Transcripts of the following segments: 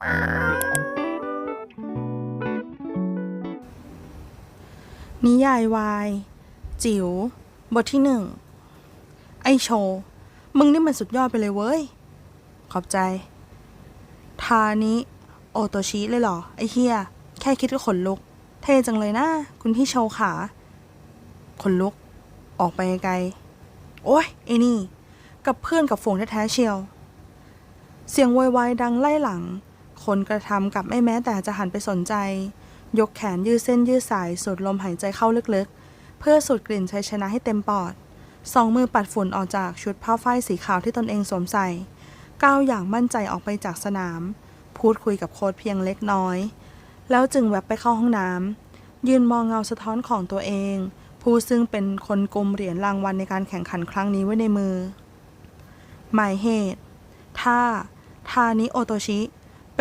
นิยายวาย จิ๋ว บทที่หนึ่ง ไอโช มึงนี่มันสุดยอดไปเลยเว้ย ขอบใจ ทานิโอโตชิเลยเหรอ ไอเฮีย แค่คิดก็ขนลุก เท่จังเลยนะ คุณพี่โชขาขนลุก ออกไปไกล โอ้ยไอ้นี่ กับเพื่อนกับฝูงแท้ๆเชียว เสียงโวยวายดังไล่หลัง คนกระทำกับไม่แม้แต่จะหันไปสนใจ ยกแขนยืดเส้นยืดสาย สูดลมหายใจเข้าลึกๆ เพื่อสูดกลิ่นชัยชนะให้เต็มปอด สองมือปัดฝุ่นออกจากชุดผ้าฝ้ายสีขาวที่ตนเองสวมใส่ก้าวอย่างมั่นใจออกไปจากสนาม พูดคุยกับโค้ชเพียงเล็กน้อย แล้วจึงแวบไปเข้าห้องน้ำยืนมองเงาสะท้อนของตัวเอง ผู้ซึ่งเป็นคนกลมเหรียญรางวัลในการแข่งขันครั้งนี้ไว้ในมือ หมายเหตุ ท่า ทานิโอโตชิ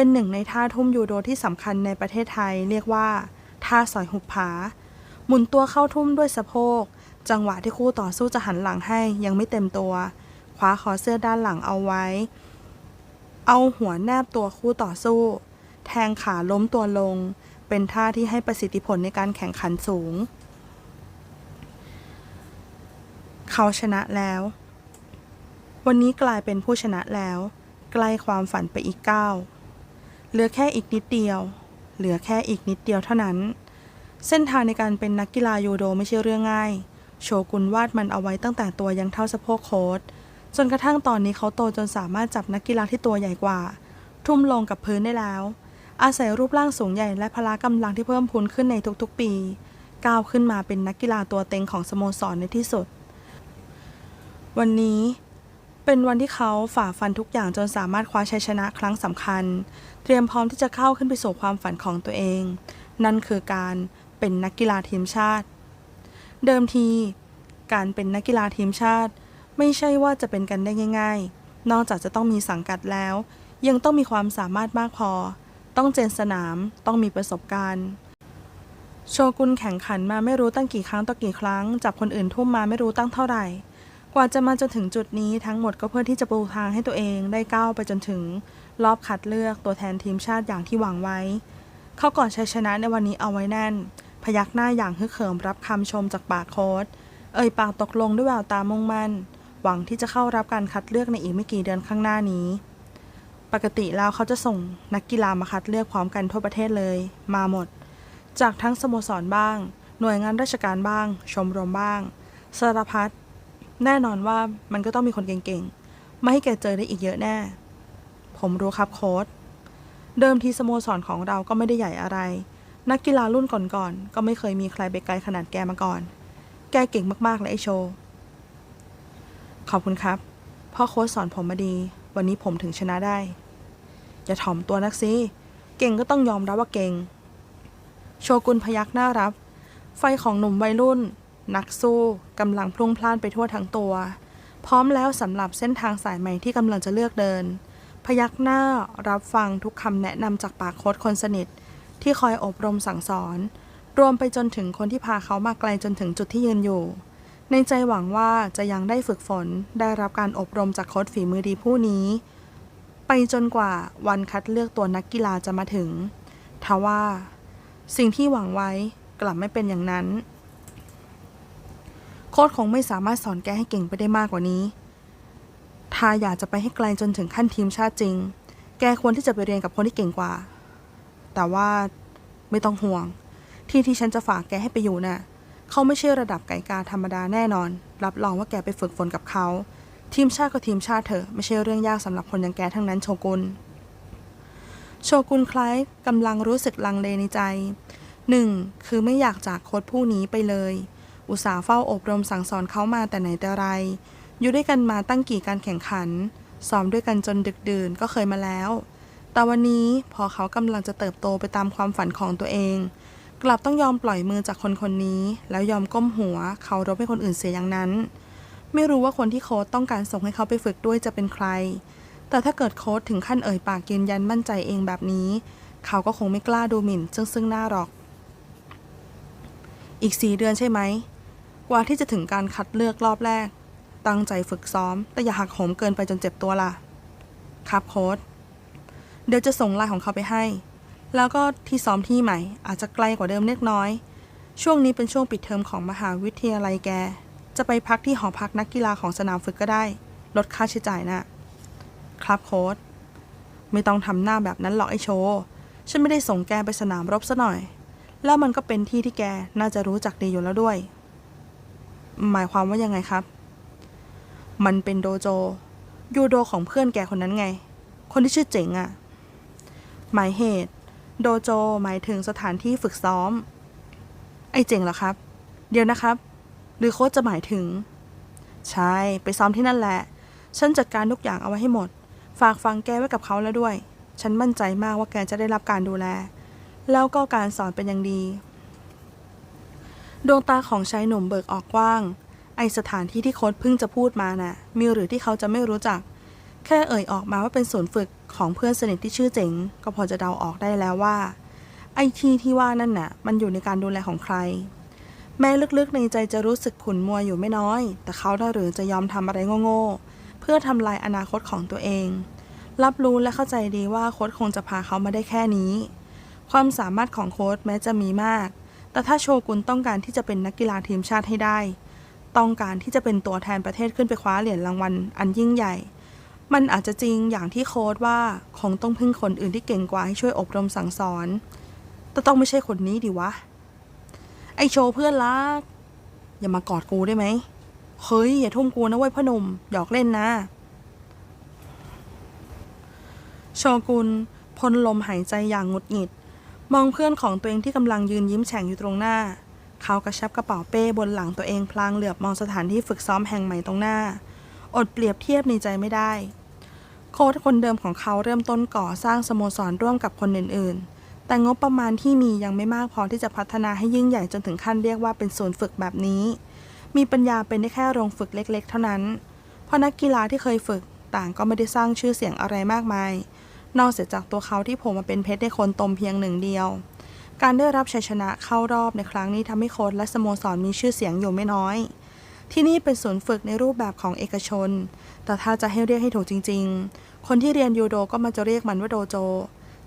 เป็นหนึ่งในท่าทุ่มยูโดที่สำคัญในประเทศไทย เรียกว่า ท่าสอยหุบผา หมุนตัวเข้าทุ่มด้วยสะโพก จังหวะที่คู่ต่อสู้จะหันหลังให้ยังไม่เต็มตัว คว้าคอเสื้อด้านหลังเอาไว้ เอาหัวแนบตัวคู่ต่อสู้ แทงขาล้มตัวลง เป็นท่าที่ให้ประสิทธิผลในการแข่งขันสูง เขาชนะแล้ว วันนี้กลายเป็นผู้ชนะแล้ว ใกล้ความฝันไปอีกก้าว เหลือแค่อีกนิดเดียว เหลือแค่อีกนิดเดียวเท่านั้น เส้นทางในการเป็นนักกีฬายูโดไม่ใช่เรื่องง่าย โชกุนวาดมันเอาไว้ตั้งแต่ตัวยังเท่าสะโพกโค้ดจนกระทั่งตอนนี้เขาโตจนสามารถจับนักกีฬาที่ตัวใหญ่กว่า ทุ่มลงกับพื้นได้แล้ว อาศัยรูปร่างสูงใหญ่และพละกำลังที่เพิ่มพูนขึ้นในทุกๆ ปี ก้าวขึ้นมาเป็นนักกีฬาตัวเต็งของสโมสรในที่สุด วันนี้ เป็นวันที่เขาฝ่าฟันทุกอย่างจนสามารถคว้าชัยชนะครั้งสำคัญ เตรียมพร้อมที่จะเข้าขึ้นไปสู่ความฝันของตัวเอง นั่นคือการเป็นนักกีฬาทีมชาติ เดิมที การเป็นนักกีฬาทีมชาติ ไม่ใช่ว่าจะเป็นกันได้ง่าย ๆ นอกจากจะต้องมีสังกัดแล้ว ยังต้องมีความสามารถมากพอ ต้องเจนสนามต้องมีประสบการณ์โชกุนแข่งขันมาไม่รู้ตั้งกี่ครั้งต่อกี่ครั้งจับคนอื่นทุ่มมาไม่รู้ตั้งเท่าไหร่ กว่าจะมาจนถึงจุดนี้ทั้งหมดก็เพื่อที่จะปูทางให้ตัวเองได้ก้าวไปจนถึงรอบคัดเลือกตัวแทนทีมชาติอย่างที่หวังไว้ เขาก่อนชัยชนะในวันนี้เอาไว้แน่น พยักหน้าอย่างฮึกเหิมรับคำชมจากปากโค้ดเอ่ยปากตกลงด้วยแววตามุ่งมั่น หวังที่จะเข้ารับการคัดเลือกในอีกไม่กี่เดือนข้างหน้านี้ ปกติแล้วเขาจะส่งนักกีฬามาคัดเลือกพร้อมกันทั่วประเทศเลย มาหมด จากทั้งสโมสรบ้าง หน่วยงานราชการบ้าง ชมรมบ้างสารพัด แน่นอนว่ามันก็ต้องมีคนเก่งๆ ไม่ให้แกเจอได้อีกเยอะแน่ ผมรู้ครับโค้ด เดิมทีสโมสรของเราก็ไม่ได้ใหญ่อะไร นักกีฬารุ่นก่อนๆ ก็ไม่เคยมีใครไปไกลขนาดแกมาก่อน แกเก่งมากๆเลยไอโชว์ขอบคุณครับ พ่อโค้ชสอนผมมาดี วันนี้ผมถึงชนะได้ อย่าถ่อมตัวนักสิเก่งก็ต้องยอมรับว่าเก่ง โชกุนพยักหน้ารับ ไฟของหนุ่มวัยรุ่น นักสู้กำลังพลุ่งพล่านไปทั่วทั้งตัว พร้อมแล้วสำหรับเส้นทางสายใหม่ที่กำลังจะเลือกเดิน พยักหน้ารับฟังทุกคำแนะนำจากปากโค้ชคนสนิท ที่คอยอบรมสั่งสอน รวมไปจนถึงคนที่พาเขามาไกลจนถึงจุดที่ยืนอยู่ ในใจหวังว่าจะยังได้ฝึกฝนได้รับการอบรมจากโค้ชฝีมือดีผู้นี้ ไปจนกว่าวันคัดเลือกตัวนักกีฬาจะมาถึงทว่า สิ่งที่หวังไว้กลับไม่เป็นอย่างนั้น ค้ชคงไม่สามารถสอนแกให้เก่งไปได้มากกว่านี้ ถ้าอยากจะไปให้ไกลจนถึงขั้นทีมชาติจริง แกควรที่จะไปเรียนกับคนที่เก่งกว่า แต่ว่าไม่ต้องห่วง ที่ที่ฉันจะฝากแกให้ไปอยู่น่ะเขาไม่ใช่ระดับไก่กาธรรมดาแน่นอน รับรองว่าแกไปฝึกฝนกับเขา ทีมชาติก็ทีมชาติเถอะ ไม่ใช่เรื่องยากสำหรับคนอย่างแกทั้งนั้นโชกุน โชกุนคล้ายกำลังรู้สึกลังเลในใจหนึ่งคือไม่อยากจากโค้ชผู้นี้ไปเลย อุตสาห์เฝ้าอบรมสั่งสอนเขามาแต่ไหนแต่ไร อยู่ด้วยกันมาตั้งกี่การแข่งขัน ซ้อมด้วยกันจนดึกดื่นก็เคยมาแล้ว แต่วันนี้พอเขากำลังจะเติบโตไปตามความฝันของตัวเอง กลับต้องยอมปล่อยมือจากคนคนนี้ แล้วยอมก้มหัว เขารบให้คนอื่นเสียอย่างนั้น ไม่รู้ว่าคนที่โค้ชต้องการส่งให้เขาไปฝึกด้วยจะเป็นใคร แต่ถ้าเกิดโค้ชถึงขั้นเอ่ยปากยืนยันมั่นใจเองแบบนี้ เขาก็คงไม่กล้าดูหมิ่นซึ่งซึ่งหน้าหรอกอีกสี่เดือนใช่ไหม กว่าที่จะถึงการคัดเลือกรอบแรก ตั้งใจฝึกซ้อม แต่อย่าหักโหมเกินไปจนเจ็บตัวล่ะ ครับโค้ดเดี๋ยวจะส่งไลน์ของเขาไปให้ แล้วก็ที่ซ้อมที่ใหม่ อาจจะไกลกว่าเดิมเล็กน้อย ช่วงนี้เป็นช่วงปิดเทอมของมหาวิทยาลัยแก จะไปพักที่หอพักนักกีฬาของสนามฝึกก็ได้ ลดค่าใช้จ่ายน่ะครับโค้ดไม่ต้องทำหน้าแบบนั้นหรอกไอโชว์ฉันไม่ได้ส่งแกไปสนามรบซะหน่อย แล้วมันก็เป็นที่ที่แกน่าจะรู้จักดีอยู่แล้วด้วย หมายความว่ายังไงครับ มันเป็นโดโจ ยูโดของเพื่อนแกคนนั้นไง คนที่ชื่อเจ๋งอะ่ะ หมายเหตุ โดโจหมายถึงสถานที่ฝึกซ้อม ไอ้เจ๋งเหรอครับ เดี๋ยวนะครับ หรือโค้ชจะหมายถึง ใช่ ไปซ้อมที่นั่นแหละ ฉันจัดการทุกอย่างเอาไว้ให้หมด ฝากฟังแกไว้กับเขาแล้วด้วย ฉันมั่นใจมากว่าแกจะได้รับการดูแล แล้วก็การสอนเป็นอย่างดี ดวงตาของชายหนุ่มเบิกออกกว้าง ไอสถานที่ที่โค้ดเพิ่งจะพูดมาน่ะ มีหรือที่เขาจะไม่รู้จัก แค่เอ่ยออกมาว่าเป็นศูนย์ฝึกของเพื่อนสนิทที่ชื่อเจ๋ง ก็พอจะเดาออกได้แล้วว่า ไอที่ที่ว่านั่นน่ะ มันอยู่ในการดูแลของใคร แม้ลึกๆในใจจะรู้สึกขุนมัวอยู่ไม่น้อย แต่เขาได้หรือจะยอมทำอะไรโง่ๆเพื่อทำลายอนาคตของตัวเอง รับรู้และเข้าใจดีว่าโค้ดคงจะพาเขามาได้แค่นี้ ความสามารถของโค้ดแม้จะมีมาก แต่ถ้าโชกุนต้องการที่จะเป็นนักกีฬาทีมชาติให้ได้ ต้องการที่จะเป็นตัวแทนประเทศขึ้นไปคว้าเหรียญรางวัลอันยิ่งใหญ่ มันอาจจะจริงอย่างที่โค้ดว่าคงต้องพึ่งคนอื่นที่เก่งกว่าให้ช่วยอบรมสั่งสอน แต่ต้องไม่ใช่คนนี้ดิวะ ไอโชเพื่อนรักอย่ามากอดกูได้ไหม เฮ้ย อย่าทุ่มกูนะเว้ยพ่อหนุ่มหยอกเล่นนะ โชกุนพ่นลมหายใจอย่างงุดหงิด มองเพื่อนของตัวเองที่กำลังยืนยิ้มแฉ่งอยู่ตรงหน้า เขากระชับกระเป๋าเป้บนหลังตัวเองพลางเหลือบมองสถานที่ฝึกซ้อมแห่งใหม่ตรงหน้า อดเปรียบเทียบในใจไม่ได้ โค้ชคนเดิมของเขาเริ่มต้นก่อสร้างสโมสรร่วมกับคนอื่นๆ แต่งบประมาณที่มียังไม่มากพอที่จะพัฒนาให้ยิ่งใหญ่จนถึงขั้นเรียกว่าเป็นศูนย์ฝึกแบบนี้ มีปัญญาเป็นได้แค่โรงฝึกเล็ก ๆ เท่านั้น เพราะนักกีฬาที่เคยฝึกต่างก็ไม่ได้สร้างชื่อเสียงอะไรมากมาย นอกเสียจากตัวเขาที่โผลมาเป็นเพชรได้คนตมเพียงหนึ่งเดียว การได้รับชัยชนะเข้ารอบในครั้งนี้ทำให้โค้ชและสโมสรมีชื่อเสียงอยู่ไม่น้อย ที่นี่เป็นศูนย์ฝึกในรูปแบบของเอกชน แต่ถ้าจะให้เรียกให้ถูกจริง ๆ คนที่เรียนยูโดก็มันจะเรียกมันว่าโดโจ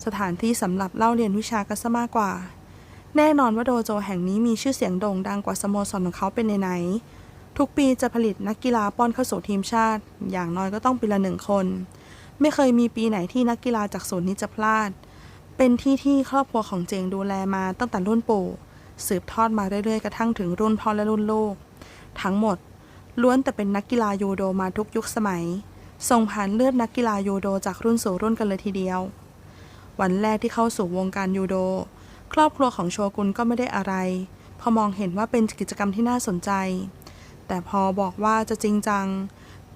สถานที่สำหรับเล่าเรียนวิชากันซะมากกว่า แน่นอนว่าโดโจแห่งนี้มีชื่อเสียงโด่งดังกว่าสโมสรของเขาเป็นไหนๆทุกปีจะผลิตนักกีฬาป้อนเข้าสู่ทีมชาติ อย่างน้อยก็ต้องปีละหนึ่งคน ไม่เคยมีปีไหนที่นักกีฬาจากศูนย์นี้จะพลาด เป็นที่ที่ครอบครัวของเจงดูแลมาตั้งแต่รุ่นปู่ สืบทอดมาเรื่อยๆกระทั่งถึงรุ่นพ่อและรุ่นลูก ทั้งหมด ล้วนแต่เป็นนักกีฬายูโดมาทุกยุคสมัย ส่งผ่านเลือดนักกีฬายูโดจากรุ่นสู่รุ่นกันเลยทีเดียว วันแรกที่เข้าสู่วงการยูโด ครอบครัวของโชกุนก็ไม่ได้อะไร พอมองเห็นว่าเป็นกิจกรรมที่น่าสนใจ แต่พอบอกว่าจะจริงจัง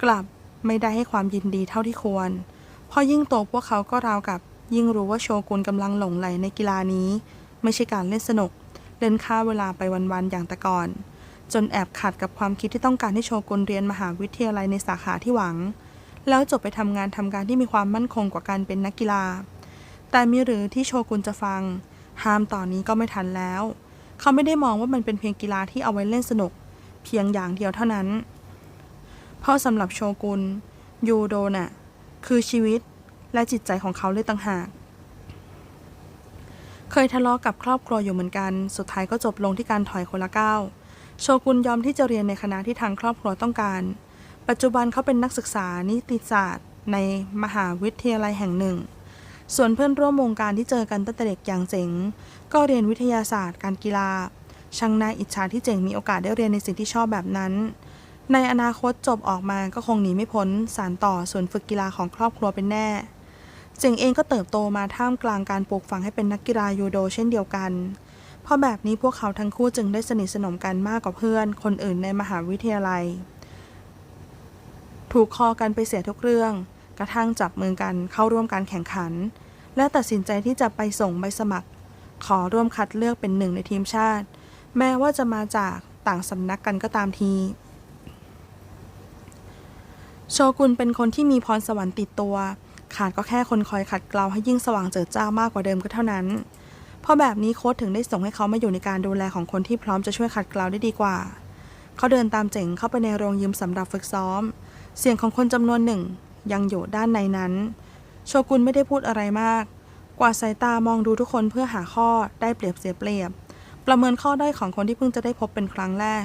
กลับ ไม่ได้ให้ความยินดีเท่าที่ควร พอยิ่งโตพวกเขาก็ราวกับยิ่งรู้ว่าโชกุนกำลังหลงไหลในกีฬานี้ ไม่ใช่การเล่นสนุก เล่นฆ่าเวลาไปวันๆอย่างแต่ก่อน จนแอบขัดกับความคิดที่ต้องการให้โชกุนเรียนมหาวิทยาลัยในสาขาที่หวัง แล้วจบไปทำงานทำการที่มีความมั่นคงกว่าการเป็นนักกีฬา แต่มีหรือที่โชกุนจะฟัง ห้ามตอนนี้ก็ไม่ทันแล้ว เขาไม่ได้มองว่ามันเป็นเพียงกีฬาที่เอาไว้เล่นสนุก เพียงอย่างเดียวเท่านั้น เพราะสำหรับโชกุนยูโดน่ะคือชีวิตและจิตใจของเขาเลยต่างหาก เคยทะเลาะกับครอบครัวอยู่เหมือนกัน สุดท้ายก็จบลงที่การถอยคนละก้าว โชกุนยอมที่จะเรียนในคณะที่ทางครอบครัวต้องการ ปัจจุบันเขาเป็นนักศึกษานิติศาสตร์ ในมหาวิทยาลัยแห่งหนึ่ง ส่วนเพื่อนร่วมวงการที่เจอกันตั้งแต่เด็กอย่างเจ๋ง ก็เรียนวิทยาศาสตร์ การกีฬา ช่างน่าอิจฉาที่เจ๋งมีโอกาสได้เรียนในสิ่งที่ชอบแบบนั้น ในอนาคตจบออกมาก็คงหนีไม่พ้นสารต่อส่วนย์ฝึกกีฬาของครอบครัวเป็นแน่เจ๋งเองก็เติบโตมาท่ามกลางการปลูกฝังให้เป็นนักกีฬายูโดเช่นเดียวกันเพราะแบบนี้พวกเขาทั้งคู่จึงได้สนิทสนมกันมากกว่าเพื่อน คนอื่นในมหาวิทยาลัย ถูกคอกันไปเสียทุกเรื่อง กระทั่งจับมือกันเข้าร่วมการแข่งขัน และตัดสินใจที่จะไปส่งใบสมัคร ขอร่วมคัดเลือกเป็นหนึ่งในทีมชาติ แม้ว่าจะมาจากต่างสำนักกันก็ตามที โชกุนเป็นคนที่มีพรสวรรค์ติดตัว ขาดก็แค่คนคอยขัดเกลาให้ยิ่งสว่างเจิดจ้ามากกว่าเดิมก็เท่านั้น เพราะแบบนี้โค้ชถึงได้ส่งให้เขามาอยู่ในการดูแลของคนที่พร้อมจะช่วยขัดเกลาได้ดีกว่า เขาเดินตามเจ๋งเข้าไปในโรงยิมสำหรับฝึกซ้อม เสียงของคนจำนวนหนึ่งยังอยู่ด้านในนั้น โชกุนไม่ได้พูดอะไรมาก กว่าสายตามองดูทุกคนเพื่อหาข้อได้เปรียบเสียเปรียบ ประเมินข้อได้ของคนที่เพิ่งจะได้พบเป็นครั้งแรก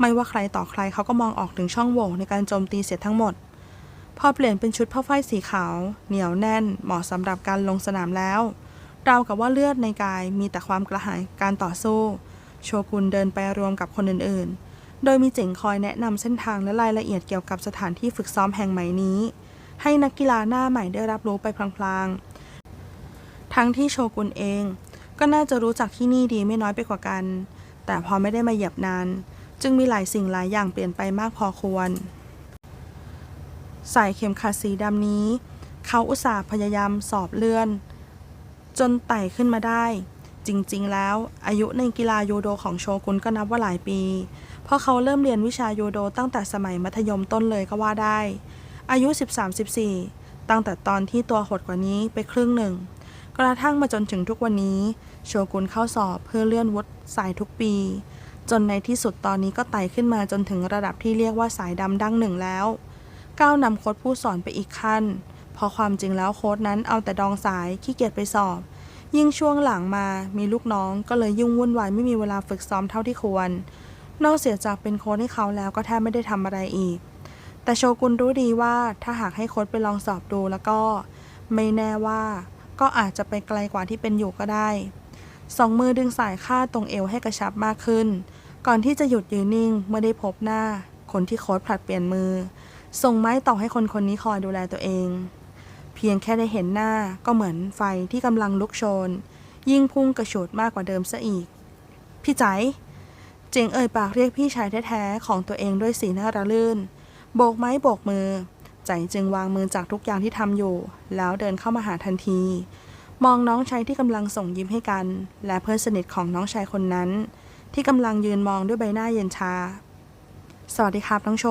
ไม่ว่าใครต่อใครเขาก็มองออกถึงช่องโหว่ในการโจมตีเสียทั้งหมด พอเปลี่ยนเป็นชุดผ้าฝ้ายสีขาว เหนียวแน่น เหมาะสำหรับการลงสนามแล้วราวกับว่าเลือดในกายมีแต่ความกระหายการต่อสู้ โชกุนเดินไปรวมกับคนอื่นๆ โดยมีเจ๋งคอยแนะนำเส้นทางและรายละเอียดเกี่ยวกับสถานที่ฝึกซ้อมแห่งใหม่นี้ ให้นักกีฬาหน้าใหม่ได้รับรู้ไปพลางๆ ทั้งที่โชกุนเอง ก็น่าจะรู้จักที่นี่ดีไม่น้อยไปกว่ากัน แต่พอไม่ได้มาเหยียบนาน จึงมีหลายสิ่งหลายอย่างเปลี่ยนไปมากพอควรใส่เข็มขัดสีดำนี้ เขาอุตส่าห์พยายามสอบเลื่อน จนไต่ขึ้นมาได้ จริงๆ แล้ว อายุในกีฬายูโดของโชกุนก็นับว่าหลายปี เพราะเขาเริ่มเรียนวิชายูโดตั้งแต่สมัยมัธยมต้นเลยก็ว่าได้ อายุ 13-14 ตั้งแต่ตอนที่ตัวหดกว่านี้ไปครึ่งหนึ่ง กระทั่งมาจนถึงทุกวันนี้ โชกุนเข้าสอบเพื่อเลื่อนวุฒิสายทุกปี จนในที่สุดตอนนี้ก็ไต่ขึ้นมาจนถึงระดับที่เรียกว่าสายดำดั้งหนึ่งแล้ว ก้าวนำโค้ดผู้สอนไปอีกขั้น เพราะความจริงแล้วโค้ดนั้นเอาแต่ดองสายขี้เกียจไปสอบ ยิ่งช่วงหลังมามีลูกน้องก็เลยยุ่งวุ่นวายไม่มีเวลาฝึกซ้อมเท่าที่ควร นอกเสียจากเป็นโค้ดให้เขาแล้วก็แทบไม่ได้ทำอะไรอีก แต่โชกุนรู้ดีว่าถ้าหากให้โค้ดไปลองสอบดูแล้วก็ ไม่แน่ว่า ก็อาจจะไปไกลกว่าที่เป็นอยู่ก็ได้สองมือดึงสายคาดตรงเอวให้กระชับมากขึ้น ก่อนที่จะหยุดยืนนิ่งเมื่อได้พบหน้า คนที่โค้ดผลัดเปลี่ยนมือ ส่งไม้ต่อให้คนคนนี้คอยดูแลตัวเอง เพียงแค่ได้เห็นหน้าก็เหมือนไฟที่กำลังลุกโชน ยิ่งพุ่งกระฉูดมากกว่าเดิมซะอีก พี่ใจเจงเอ่ยปากเรียกพี่ชายแท้ๆของตัวเองด้วยสีหน้าระลื่น โบกไม้โบกมือใจจึงวางมือจากทุกอย่างที่ทำอยู่ แล้วเดินเข้ามาหาทันที มองน้องชายที่กำลังส่งยิ้มให้กัน และเพื่อนสนิทของน้องชายคนนั้น ที่กำลังยืนมองด้วยใบหน้าเย็นชา สวัสดีครับน้องโช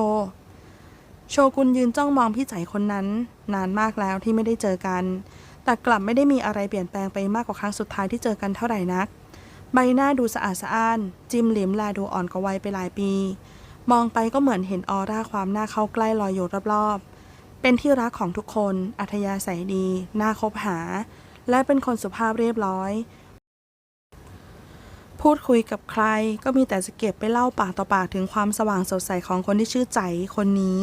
โชกุนยืนจ้องมองพี่ใจคนนั้น นานมากแล้วที่ไม่ได้เจอกัน แต่กลับไม่ได้มีอะไรเปลี่ยนแปลงไปมากกว่าครั้งสุดท้ายที่เจอกันเท่าไหร่นัก ใบหน้าดูสะอาดสะอ้าน จิ้มลิ้มแลดูอ่อนกว่าวัยไปหลายปี มองไปก็เหมือนเห็นออร่าความน่าเข้าใกล้ลอยอยู่รอบๆ เป็นที่รักของทุกคน อัธยาศัยดี น่าคบหา และเป็นคนสุภาพเรียบร้อย พูดคุยกับใคร ก็มีแต่จะเก็บไปเล่าปากต่อปากถึงความสว่างสดใสของคนที่ชื่อใจคนนี้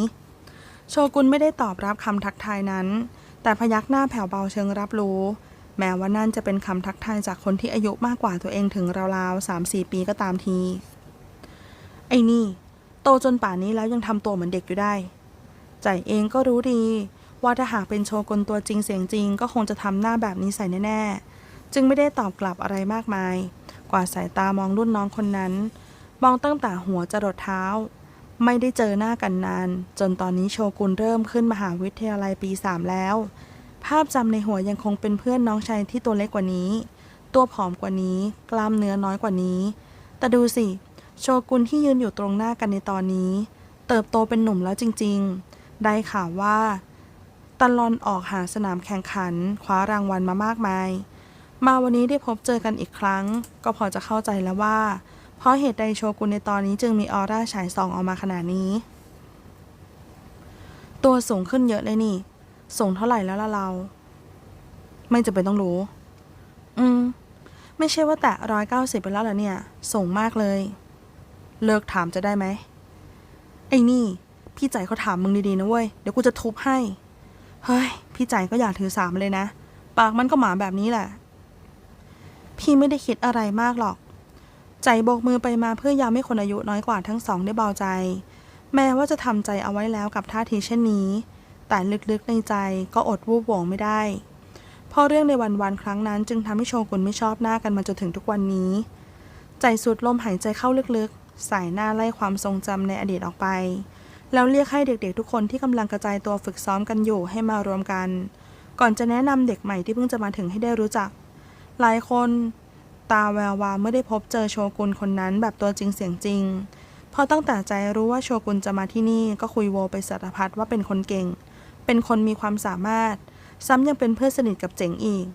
โชกุนไม่ได้ตอบรับคำทักทายนั้น แต่พยักหน้าแผ่วเบาเชิงรับรู้ แม้ว่านั่นจะเป็นคำทักทายจากคนที่อายุมากกว่าตัวเองถึงราวๆสามสี่ปีก็ตามที ไอ้นี่ โตจนป่านนี้แล้วยังทำตัวเหมือนเด็กอยู่ได้ ใจเองก็รู้ดี ว่าถ้าหากเป็นโชกุนตัวจริงเสียงจริง ก็คงจะทำหน้าแบบนี้ใส่แน่ๆ จึงไม่ได้ตอบกลับอะไรมากมาย กว่าดสายตามองรุ่นน้องคนนั้น มองตั้งแต่หัวจรดเท้า ไม่ได้เจอหน้ากันนาน จนตอนนี้โชกุนเริ่มขึ้นมหาวิทยาลัยปีสามแล้ว ภาพจำในหัวยังคงเป็นเพื่อนน้องชายที่ตัวเล็กกว่านี้ ตัวผอมกว่านี้ กล้ามเนื้อน้อยกว่านี้ แต่ดูสิ โชกุนที่ยืนอยู่ตรงหน้ากันในตอนนี้ เติบโตเป็นหนุ่มแล้วจริง ๆ ได้ข่าวว่าตลอนออกหาสนามแข่งขัน คว้ารางวัลมามากมาย มาวันนี้ได้พบเจอกันอีกครั้ง ก็พอจะเข้าใจแล้วว่า เพราะเหตุใดโชกุนในตอนนี้จึงมีออร่าฉายส่องออกมาขนาดนี้ ตัวสูงขึ้นเยอะเลยนี่ สูงเท่าไหร่แล้วล่ะเรา ไม่จะเป็นต้องรู้ อืม ไม่ใช่ว่าแตะร้อยเก้าสิบไปแล้วเหรอเนี่ย สูงมากเลย เลิกถามจะได้ไหมไอ้นี่ พี่ใจเขาถามมึงดีๆนะเว้ย เดี๋ยวกูจะทุบให้ เฮ้ย พี่ใจก็อยากถือสามเลยนะ ปากมันก็หมาแบบนี้แหละ พี่ไม่ได้คิดอะไรมากหรอก ใจโบกมือไปมาเพื่อย้ำให้คนอายุน้อยกว่าทั้งสองได้เบาใจ แม้ว่าจะทำใจเอาไว้แล้วกับท่าทีเช่นนี้ แต่ลึกๆในใจก็อดวูบหวงไม่ได้เพราะเรื่องในวันวันๆครั้งนั้นจึงทำให้โชกุนไม่ชอบหน้ากันมาจนถึงทุกวันนี้ ใจสุดลมหายใจเข้าลึกๆ สายหน้าไล่ความทรงจำในอดีตออกไป แล้วเรียกให้เด็กๆทุกคนที่กำลังกระจายตัวฝึกซ้อมกันอยู่ให้มารวมกัน ก่อนจะแนะนำเด็กใหม่ที่เพิ่งจะมาถึงให้ได้รู้จัก หลายคนตาแวววาวเมื่อได้พบเจอโชกุนคนนั้นแบบตัวจริงเสียงจริงเพราะตั้งแต่ใจรู้ว่าโชกุนจะมาที่นี่ก็คุยโวไปสารพัดว่าเป็นคนเก่ง เป็นคนมีความสามารถ ซ้ำยังเป็นเพื่อนสนิทกับเจ๋งอีก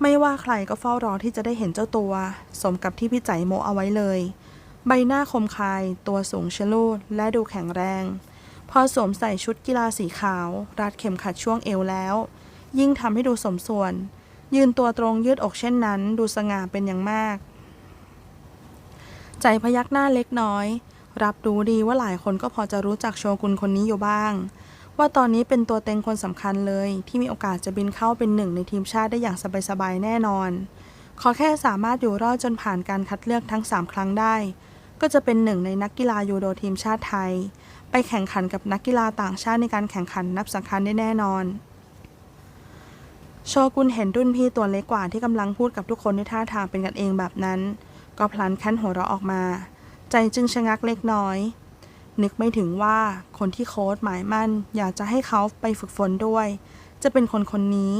ไม่ว่าใครก็เฝ้ารอที่จะได้เห็นเจ้าตัว สมกับที่พี่ใจโมเอาไว้เลย ใบหน้าคมคาย ตัวสูงชะลูดและดูแข็งแรง พอสวมใส่ชุดกีฬาสีขาว รัดเข็มขัดช่วงเอวแล้ว ยิ่งทำให้ดูสมส่วน ยืนตัวตรงยืดอกเช่นนั้น ดูสง่าเป็นอย่างมาก ใจพยักหน้าเล็กน้อย รับรู้ดีว่าหลายคนก็พอจะรู้จักโชกุนคนนี้อยู่บ้าง ว่าตอนนี้เป็นตัวเต็งคนสำคัญเลย ที่มีโอกาสจะบินเข้าเป็นหนึ่งในทีมชาติได้อย่างสบายๆแน่นอน ขอแค่สามารถอยู่รอดจนผ่านการคัดเลือกทั้ง 3 ครั้งได้ ก็จะเป็นหนึ่งในนักกีฬายูโดทีมชาติไทย ไปแข่งขันกับนักกีฬาต่างชาติในการแข่งขันนับสำคัญได้แน่นอน โชกุนเห็นรุ่นพี่ตัวเล็กกว่าที่กำลังพูดกับทุกคนด้วยท่าทางเป็นกันเองแบบนั้น ก็พลันแค้นหัวเราะออกมา ใจจึงชะงักเล็กน้อย นึกไม่ถึงว่าคนที่โค้ชหมายมั่น อยากจะให้เขาไปฝึกฝนด้วย จะเป็นคนคนนี้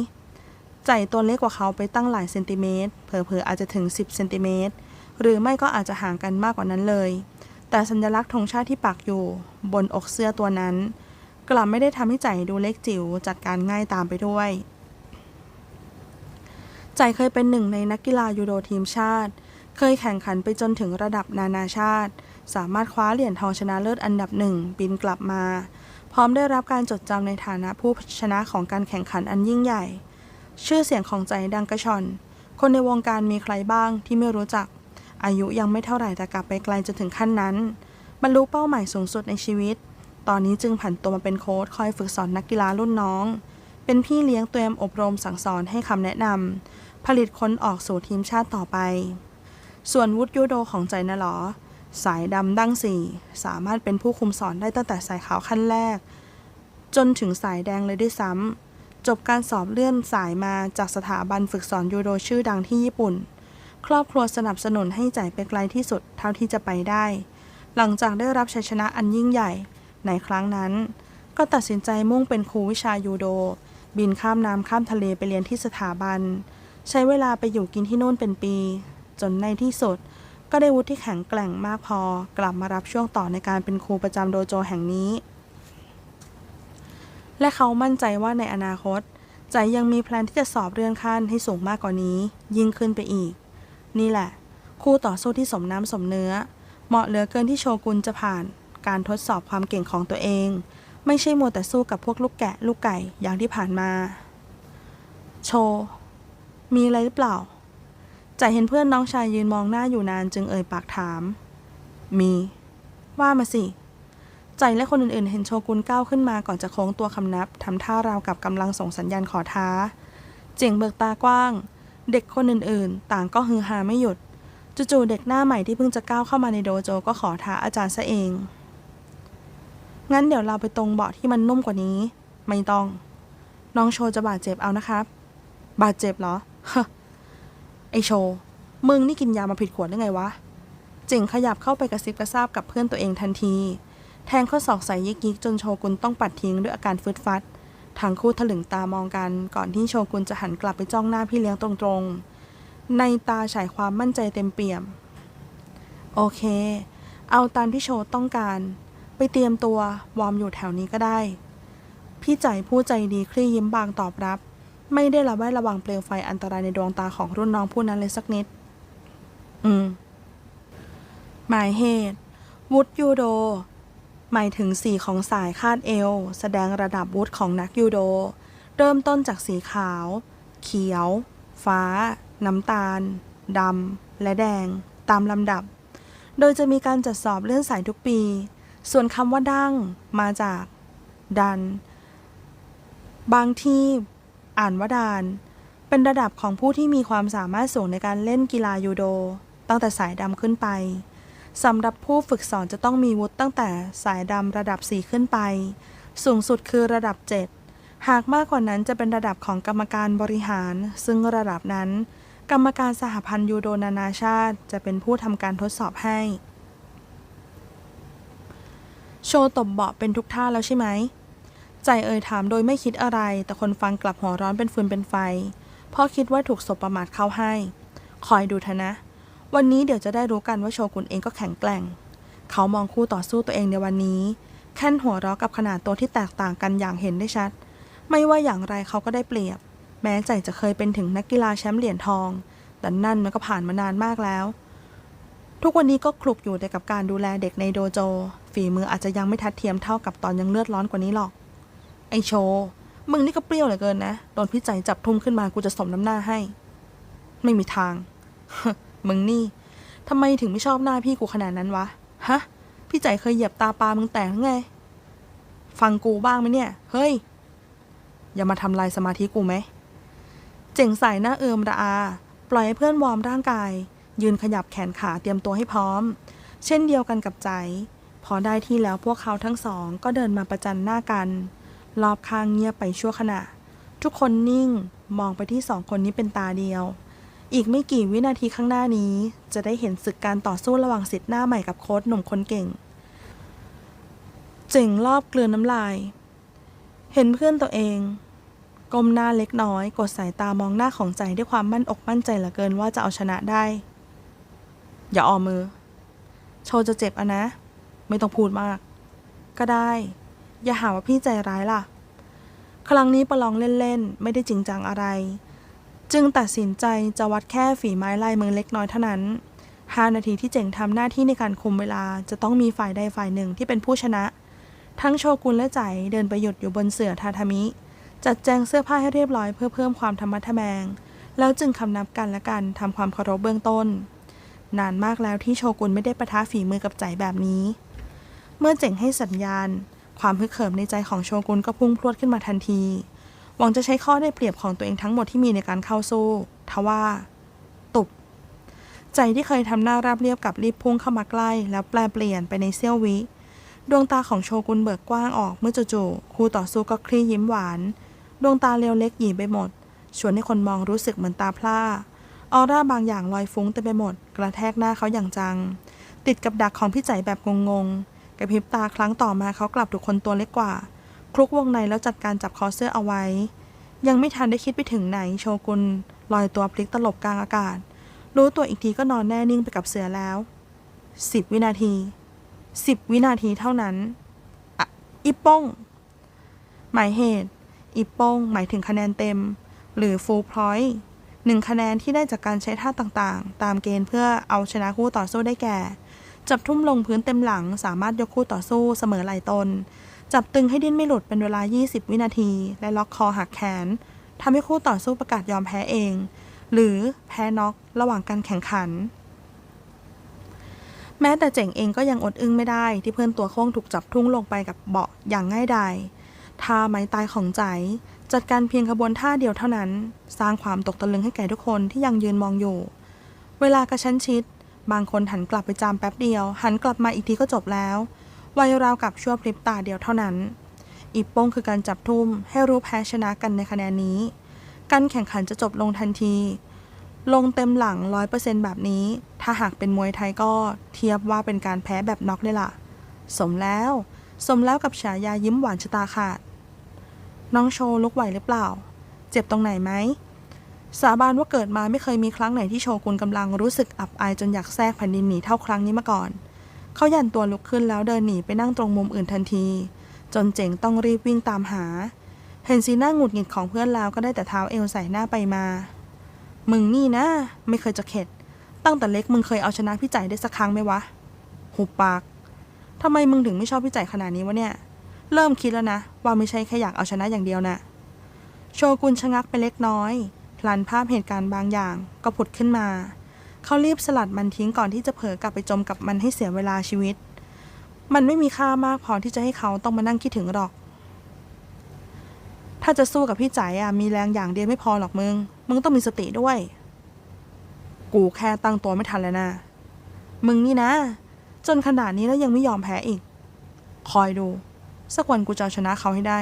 ใจตัวเล็กกว่าเขาไปตั้งหลายเซนติเมตร เผลอๆอาจจะถึง 10เซนติเมตร หรือไม่ก็อาจจะห่างกันมากกว่านั้นเลย แต่สัญลักษณ์ธงชาติที่ปักอยู่ บนอกเสื้อตัวนั้น กลับไม่ได้ทำให้ใจดูเล็กจิ๋วจัดการง่ายตามไปด้วย ใจเคยเป็นหนึ่งในนักกีฬายูโดทีมชาติ เคยแข่งขันไปจนถึงระดับนานาชาติ สามารถคว้าเหรียญทองชนะเลิศอันดับหนึ่งบินกลับมา พร้อมได้รับการจดจำในฐานะผู้ชนะของการแข่งขันอันยิ่งใหญ่ ชื่อเสียงของใจดังกระชอน คนในวงการมีใครบ้างที่ไม่รู้จัก อายุยังไม่เท่าไหร่แต่กลับไปไกลจนถึงขั้นนั้นบรรลุเป้าหมายสูงสุดในชีวิต ตอนนี้จึงผันตัวมาเป็นโค้ชคอยฝึกสอนนักกีฬารุ่นน้อง เป็นพี่เลี้ยงเตรียมอบรมสั่งสอนให้คำแนะนำผลิตคนออกสู่ทีมชาติต่อไป ส่วนวุฒิยูโดของใจนะหรอ สายดำดั้งสี่สามารถเป็นผู้คุมสอนได้ตั้งแต่สายขาวขั้นแรก จนถึงสายแดงเลยด้วยซ้ำจบการสอบเลื่อนสายมาจากสถาบันฝึกสอนยูโดชื่อดังที่ญี่ปุ่น ครอบครัวสนับสนุนให้จ่ายไปไกลที่สุดเท่าที่จะไปได้ หลังจากได้รับชัยชนะอันยิ่งใหญ่ในครั้งนั้น ก็ตัดสินใจมุ่งเป็นครูวิชายูโด บินข้ามน้ำข้ามทะเลไปเรียนที่สถาบัน ใช้เวลาไปอยู่กินที่โน่นเป็นปี จนในที่สุด ก็ได้วุฒิที่แข็งแกร่งมากพอ กลับมารับช่วงต่อในการเป็นครูประจำโดโจแห่งนี้ และเขามั่นใจว่าในอนาคตใจยังมีแพลนที่จะสอบเลื่อนขั้นให้สูงมากกว่านี้ ยิ่งขึ้นไปอีก นี่แหละ คู่ต่อสู้ที่สมน้ำสมเนื้อ เหมาะเหลือเกินที่โชกุนจะผ่าน การทดสอบความเก่งของตัวเอง ไม่ใช่มัวแต่สู้กับพวกลูกแกะลูกไก่อย่างที่ผ่านมา โช มีอะไรหรือเปล่าใจเห็นเพื่อนน้องชายยืนมองหน้าอยู่นานจึงเอ่ยปากถาม มี ว่ามาสิใจและคนอื่นๆ เห็นโชกุนก้าวขึ้นมาก่อนจะโค้งตัวคำนับทำท่าราวกับกำลังส่งสัญญาณขอท้า เจียงเบิกตากว้าง เด็กคนอื่นๆ ต่างก็ฮือฮาไม่หยุด จู่ๆเด็กหน้าใหม่ที่เพิ่งจะก้าวเข้ามาในโดโจก็ขอท้าอาจารย์ซะเอง งั้นเดี๋ยวเราไปตรงเบาะที่มันนุ่มกว่านี้ ไม่ต้อง น้องโชจะบาดเจ็บเอานะครับ บาดเจ็บเหรอไอโช มึงนี่กินยามาผิดขวดได้ไงวะเจ๋งขยับเข้าไปกระซิบกระซาบกับเพื่อนตัวเองทันที แทงข้อศอกใส่ยิกยิกจนโชกุนต้องปัดทิ้งด้วยอาการฟึดฟัดทั้งคู่ถลึงตามองกัน ก่อนที่โชกุนจะหันกลับไปจ้องหน้าพี่เลี้ยงตรงๆ ในตาฉายความมั่นใจเต็มเปี่ยม โอเค เอาตามที่โชต้องการ เตรียมตัว วอร์มอยู่แถวนี้ก็ได้ พี่ใจผู้ใจดีคลี่ยิ้มบางตอบรับ ไม่ได้ระแวดระวังเปลวไฟอันตรายในดวงตาของรุ่นน้องผู้นั้นเลยสักนิด อืม หมายเหตุ วุฒยูโด หมายถึงสีของสายคาดเอว แสดงระดับวุฒิของนักยูโด เริ่มต้นจากสีขาว เขียว ฟ้า น้ำตาลดำและแดง ตามลำดับ โดยจะมีการจัดสอบเลื่อนสายทุกปี ส่วนคำว่าดั้งมาจากดัน บางที่อ่านว่าดาน เป็นระดับของผู้ที่มีความสามารถสูงในการเล่นกีฬายูโด ตั้งแต่สายดำขึ้นไปสำหรับผู้ฝึกสอนจะต้องมีวุฒิตั้งแต่สายดำระดับ 4 ขึ้นไป สูงสุดคือระดับ 7 หากมากกว่านั้นจะเป็นระดับของกรรมการบริหาร ซึ่งระดับนั้น กรรมการสหพันธ์ยูโดนานาชาติ จะเป็นผู้ทำการทดสอบให้ โชว์ตบเบาะเป็นทุกท่าแล้วใช่ไหม ใจเอ่ยถามโดยไม่คิดอะไร แต่คนฟังกลับหัวร้อนเป็นฟืนเป็นไฟ เพราะคิดว่าถูกสบประมาทเข้าให้ คอยดูเถอะนะ วันนี้เดี๋ยวจะได้รู้กันว่าโชกุนเองก็แข็งแกร่ง เขามองคู่ต่อสู้ตัวเองในวันนี้แค่นหัวเราะกับขนาดตัวที่แตกต่างกันอย่างเห็นได้ชัด ไม่ว่าอย่างไรเขาก็ได้เปรียบ แม้ใจจะเคยเป็นถึงนักกีฬาแชมป์เหรียญทอง แต่นั่นมันก็ผ่านมานานมากแล้ว ทุกวันนี้ก็คลุกอยู่แต่กับการดูแลเด็กในโดโจ ฝีมืออาจจะยังไม่ทัดเทียมเท่ากับตอนยังเลือดร้อนกว่านี้หรอก ไอโช มึงนี่ก็เปรี้ยวเหลือเกินนะ โดนพี่ใจจับทุ่มขึ้นมากูจะสมน้ำหน้าให้ ไม่มีทาง มึงนี่ทำไมถึงไม่ชอบหน้าพี่กูขนาดนั้นวะ ฮะ พี่ใจเคยเหยียบตาปลามึงแตกไง ฟังกูบ้างไหมเนี่ย เฮ้ย อย่ามาทำลายสมาธิกูไหม เจ๋งใส่หน้าเอิมระอา ปล่อยให้เพื่อนวอร์มร่างกาย ยืนขยับแขนขาเตรียมตัวให้พร้อม เช่นเดียวกันกับใจ พอได้ที่แล้วพวกเขาทั้งสองก็เดินมาประจันหน้ากัน รอบข้างเงียบไปชั่วขณะ ทุกคนนิ่งมองไปที่สองคนนี้เป็นตาเดียว อีกไม่กี่วินาทีข้างหน้านี้ จะได้เห็นศึกการต่อสู้ระหว่างสิทธิ์หน้าใหม่กับโค้ชหนุ่มคนเก่ง เจ๋งรอบเกลือนน้ำลาย เห็นเพื่อนตัวเองก้มหน้าเล็กน้อย กดสายตามองหน้าของใจด้วยความมั่นอกมั่นใจเหลือเกินว่าจะเอาชนะได้ อย่าออมมือ โชว์จะเจ็บอะนะ ไม่ต้องพูดมาก ก็ได้ อย่าหาว่าพี่ใจร้ายล่ะ ครั้งนี้ประลองเล่นๆ ไม่ได้จริงจังอะไร จึงตัดสินใจจะวัดแค่ฝีไม้ลายมือเล็กน้อยเท่านั้น5นาทีที่เจ๋งทำหน้าที่ในการคุมเวลาจะต้องมีฝ่ายใดฝ่ายหนึ่งที่เป็นผู้ชนะ ทั้งโชกุนและใจเดินไปหยุดอยู่บนเสื่อทาทามิ จัดแจงเสื้อผ้าให้เรียบร้อยเพื่อเพิ่มความธรรมะทแมง แล้วจึงคำนับกันและกันทำความเคารพเบื้องต้น นานมากแล้วที่โชกุนไม่ได้ประทะฝีมือกับใจแบบนี้ เมื่อเจ๋งให้สัญญาณ ความฮึกเหิมในใจของโชกุนก็พุ่งพรวดขึ้นมาทันที หวังจะใช้ข้อได้เปรียบของตัวเองทั้งหมดที่มีในการเข้าสู้ทว่า ตุบ ใจที่เคยทำหน้าราบเรียบกับรีบพุ่งเข้ามาใกล้ แล้วแปลเปลี่ยนไปในเสี้ยววิ ดวงตาของโชกุนเบิกกว้างออกเมื่อจู่ๆคู่ต่อสู้ก็คลี่ยิ้มหวาน ดวงตาเลียวเล็กหยีไปหมด ชวนให้คนมองรู้สึกเหมือนตาพร่าออร่าบางอย่างลอยฟุ้งเต็มไปหมด กระแทกหน้าเขาอย่างจัง ติดกับดักของพี่ใจแบบงงๆ กระพริบตาครั้งต่อมาเขากลับถูกคนตัวเล็กกว่า คลุกวงในแล้วจัดการจับคอเสื้อเอาไว้ ยังไม่ทันได้คิดไปถึงไหน โชกุนลอยตัวพลิกตลบกลางอากาศ รู้ตัวอีกทีก็นอนแน่นิ่งไปกับเสือแล้วสิบวินาทีสิบวินาทีเท่านั้นอะอิปป้ง หมายเหตุอิปโป้ง หมายถึงคะแนนเต็ม หรือ full point หนึ่งคะแนนที่ได้จากการใช้ท่าต่างๆ ตามเกณฑ์เพื่อเอาชนะคู่ต่อสู้ได้แก่ จับทุ่มลงพื้นเต็มหลัง สามารถยกคู่ต่อสู้เสมอไหลตน จับตึงให้ดิ้นไม่หลุดเป็นเวลา 20 วินาที และล็อกคอหักแขนทำให้คู่ต่อสู้ประกาศยอมแพ้เอง หรือแพ้น็อกระหว่างการแข่งขัน แม้แต่เจ๋งเองก็ยังอดอึ้งไม่ได้ที่เพื่อนตัวโค้งถูกจับทุ่งลงไปกับเบาะอย่างง่ายดายท่าไม้ตายของใจ จัดการเพียงขบวนท่าเดียวเท่านั้น สร้างความตกตะลึงให้แก่ทุกคนที่ยังยืนมองอยู่ เวลากระชั้นชิด บางคนหันกลับไปจามแป๊บเดียว หันกลับมาอีกทีก็จบแล้ว วัยราวกับชั่วพริบตาเดียวเท่านั้น อีกโป้งคือการจับทุ่มให้รู้แพ้ชนะกันในคะแนนนี้ การแข่งขันจะจบลงทันที ลงเต็มหลังร้อยเปอร์เซ็นแบบนี้ ถ้าหากเป็นมวยไทยก็เทียบว่าเป็นการแพ้แบบน็อกเลยล่ะ สมแล้ว สมแล้วกับฉายายิ้มหวานชะตาขาด น้องโชว์ลุกไหวหรือเปล่า เจ็บตรงไหนไหม สาบานว่าเกิดมาไม่เคยมีครั้งไหนที่โชกุนกำลังรู้สึกอับอายจนอยากแทรกแผ่นดินหนีเท่าครั้งนี้มาก่อน เขายันตัวลุกขึ้นแล้วเดินหนีไปนั่งตรงมุมอื่นทันที จนเจ๋งต้องรีบวิ่งตามหา เห็นสีหน้าหงุดหงิดของเพื่อนแล้วก็ได้แต่เท้าเอวใส่หน้าไปมา มึงนี่นะ ไม่เคยจะเข็ด ตั้งแต่เล็กมึงเคยเอาชนะพี่ใจได้สักครั้งไหมวะ หุบปากทำไมมึงถึงไม่ชอบพี่ใจขนาดนี้วะเนี่ย เริ่มคิดแล้วนะ ว่าไม่ใช่แค่อยากเอาชนะอย่างเดียวนะ โชกุนชะงักไปเล็กน้อย ลันภาพเหตุการณ์บางอย่างก็ผุดขึ้นมา เขารีบสลัดมันทิ้งก่อนที่จะเผลอกลับไปจมกับมันให้เสียเวลาชีวิต มันไม่มีค่ามากพอที่จะให้เขาต้องมานั่งคิดถึงหรอก ถ้าจะสู้กับพี่ใจอะมีแรงอย่างเดียวไม่พอหรอกมึง มึงต้องมีสติด้วย กูแค่ตั้งตัวไม่ทันแล้วนะมึงนี่นะ จนขนาดนี้แล้วยังไม่ยอมแพ้อีก คอยดู สักวันกูจะชนะเขาให้ได้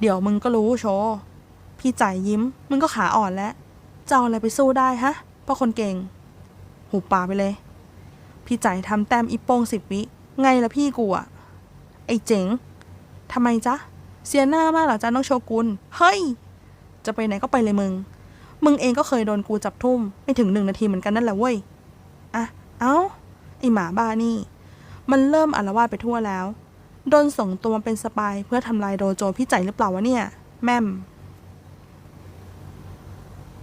เดี๋ยวมึงก็รู้โชว์ พี่จ่ายยิ้ม มึงก็ขาอ่อนแล้วจะเอาอะไรไปสู้ได้ฮะเพราะคนเก่ง หูป่าไปเลย พี่จ่ายทำแต้มอีโป้งสิบวิ ไงละพี่กูอะไอ้เจ๋งทำไมจ๊ะ เสียหน้ามากเหรอจ๊ะน้องโชกุน เฮ้ย จะไปไหนก็ไปเลยมึง มึงเองก็เคยโดนกูจับทุ่ม ไม่ถึงหนึ่งนาทีเหมือนกันนั่นแหละเว้ย อะ เอ้า ไอหมาบ้านี่ มันเริ่มอารวาสไปทั่วแล้ว โดนส่งตัวมาเป็นสปายเพื่อทำลายโดโจพี่ใจหรือเปล่าวะเนี่ย แม่ม